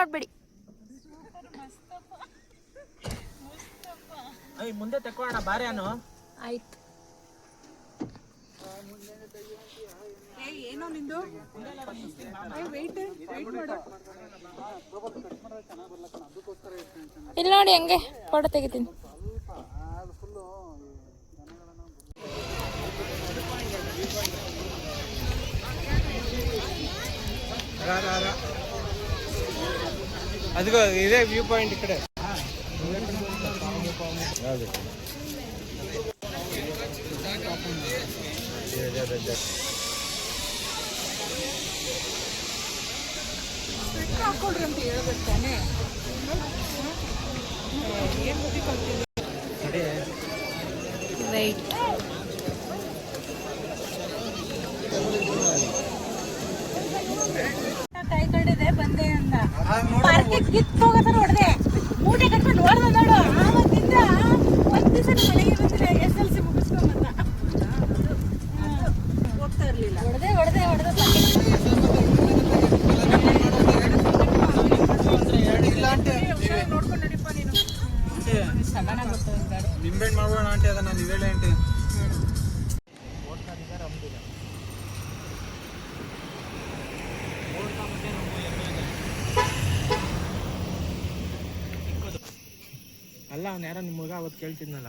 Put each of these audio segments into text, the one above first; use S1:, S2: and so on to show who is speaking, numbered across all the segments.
S1: ನೋಡ್ಬೇಡಿ
S2: ಮುಂದೆ ತಕ್ಕೋಣ ಬಾರ್ಯಾನು
S1: ಆಯ್ತು.
S3: ಏನೋ ನಿಂದು? ವೆಯ್ಟ್ ವೆಯ್ಟ್ ಮಾಡು.
S1: ಇಲ್ಲಿ ನೋಡಿ ಹಂಗೆ ಫೋಟೋ ತೆಗಿತೀನಿ.
S2: ಅದಿಗೋ ಇದೇ ವ್ಯೂ ಪಾಯಿಂಟ್ ಈ ಕಡೆ.
S3: ಅಂತ
S1: ರೈಟ್
S3: ಕೈ ಕಂಡಿದೆ ಬಂದೆ ಅಂದ
S2: 你走开 ಅಲ್ಲ ಅವ್ನು ಯಾರೋ ನಿಮ್ಮ ಮಗ ಅವತ್ತು ಕೇಳ್ತಿದ್ನಲ್ಲ.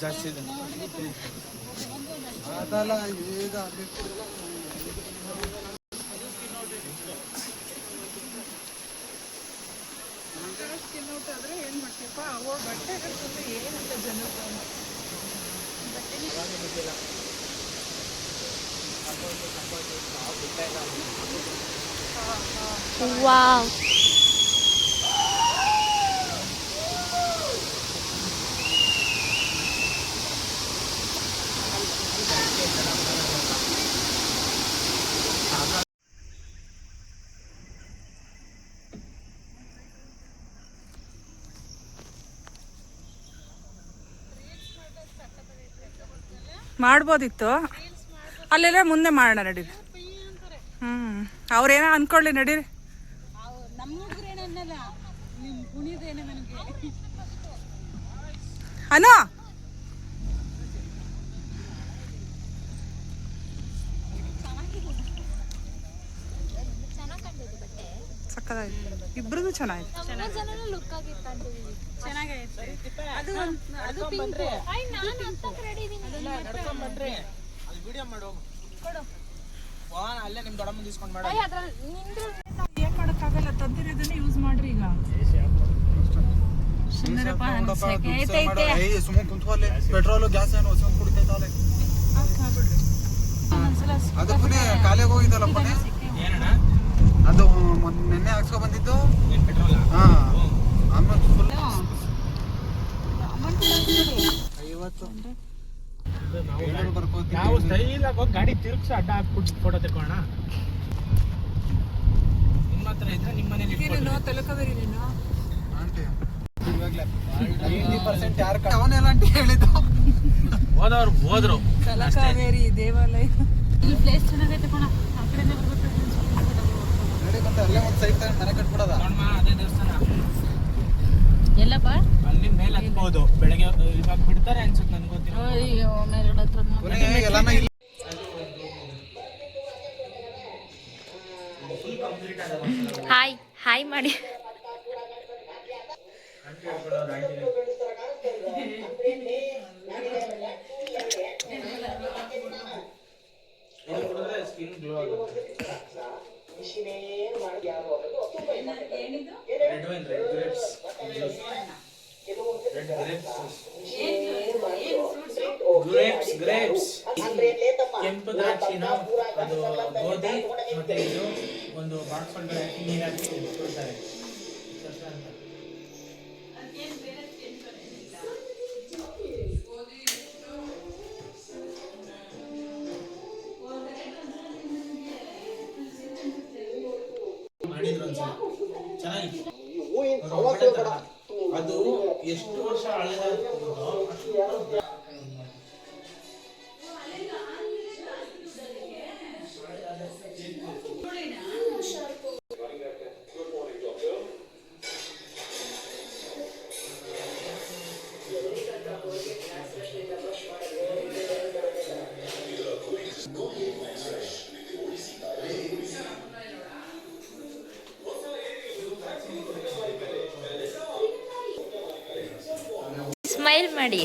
S2: ಜಾಸ್ತಿ ಇದೆ ಅದಲ್ಲ ಈಗ
S1: Wow.
S3: ಮಾಡ್ಬೋದಿತ್ತು ಅಲ್ಲೆಲ್ಲ ಮುಂದೆ ಮಾಡೋಣ ನಡೀರಿ. ಹ್ಮ್. ಅವ್ರೇನೋ ಅನ್ಕೊಳ್ಳಿ ನಡೀರಿ. ಅನೋ! ಸಕ್ಕದಾಯ್ತು. ಇಬ್ರದ್ದು ಚೆನ್ನಾಗಿದೆ.
S1: ಲುಕ್
S4: ವಿಡಿಯೋ ಮಾಡು. ಕೊಡು. ಅಲ್ಲೇ ನಿಮ್ ದೊಡ್ಡಮ್ಮ ಇಸ್ಕೊಂಡ್ ಮಾಡು.
S1: ಅದ್ರಲ್ಲಿ ನಿಂದ್ರು
S3: ಏನ್ ಮಾಡಕ್ಕಾಗಲ್ಲ ತಂದಿರೋದನ್ನ ಯೂಸ್ ಮಾಡ್ರಿ ಈಗ.
S5: ಸುಮ್ಮನೆ ಕುಂತ್ಕೊಳ್ಳಿ ಪೆಟ್ರೋಲ್ ಗ್ಯಾಸ್ ಏನು ಸುಮ್ಮನೆ ಕುಡಿತೈತಲ್ಲ ಅದು ಪುನೇ ಖಾಲಿಯಾಗಿ ಹೋಗಿದ್ದಲ್ಲ ಅದು ನೆನ್ನೆ ಹಾಕ್ಸ್ಕೊ ಬಂದಿದ್ದು. ಹಾ. ಆಮೇಲೆ ಐವತ್ತು.
S4: ನಾವು ಸ್ಟೈಲ್ ಆಗಿ ಹೋಗಿ ಗಾಡಿ ತಿರುಗಿಸಿ ಅಡ್ಡ ಹಾಕ್ಬಿಟ್ಟು ಫೋಟೋ ತಗೋಣ ನಿಮ್ಮ ಹತ್ರ ಇದ್ರೆ ನಿಮ್ಮ ಮನೇಲಿ.
S3: ತಲಕವೇರಿ ನೀನು.
S5: ಆಂಟಿ ಇವಾಗ್ಲೇ 90% ಯಾರ್ ಕ- ಅವನೆಲ್ಲ ಆಂಟಿ ಹೇಳಿದ್ದು.
S4: ಹೋದವ್ರು ಹೋದ್ರು.
S3: ತಲಕಾವೇರಿ ದೇವಾಲಯ.
S2: ಈ ಪ್ಲೇಸ್ ಚೆನ್ನಾಗೈತೆ ಕಣ. ಆ ಕಡೆನೇ ಬರ್ಬೇಕು.
S5: ನಡಿ ಮತ್ತೆ ಅಲ್ಲೇ ಒಂದು ಸೈಟ್ ತಗೊಂಡು ಮನೆ ಕಟ್ಬಿಡೋದ?
S4: ಅದೇ ದೇವಸ್ಥಾನ.
S2: ಎಲ್ಲಪ್ಪ?
S4: ಅಲ್ಲಿ ಮೇಲೆ ಹತ್ಬೋದು. ಬೆಳಗ್ಗೆ ಇವಾಗ ಬಿಡ್ತಾರೆ ಅನ್ಸುತ್ತೆ ನನ್ಗೆ.
S1: ಹಾಯ್ ಹಾಯ್ ಮಾಡಿ
S4: red grapes red grapes grapes grapes ಕೆಂಪು ದ್ರಾಕ್ಷಿನ ಅದು ಗೋಧಿ ಮತ್ತೆ ಇದು ಒಂದು ಬಾಕ್ಸ್ ಒಳಗಡೆ ಹಾಕಿ ನೀರು ಹಾಕಿ ಕೊಡ್ತಾರೆ ಚಸ್ರ ಅಂತ ಮಾಡಿದ್ರು ಒಂದ್ಸಲ ಚೆನ್ನಾಗಿತ್ತು ಅದು ಎಷ್ಟು ವರ್ಷ ಹಳೆದಾಗಿರುತ್ತೋ
S1: ಸ್ಮೈಲ್ ಮಾಡಿ.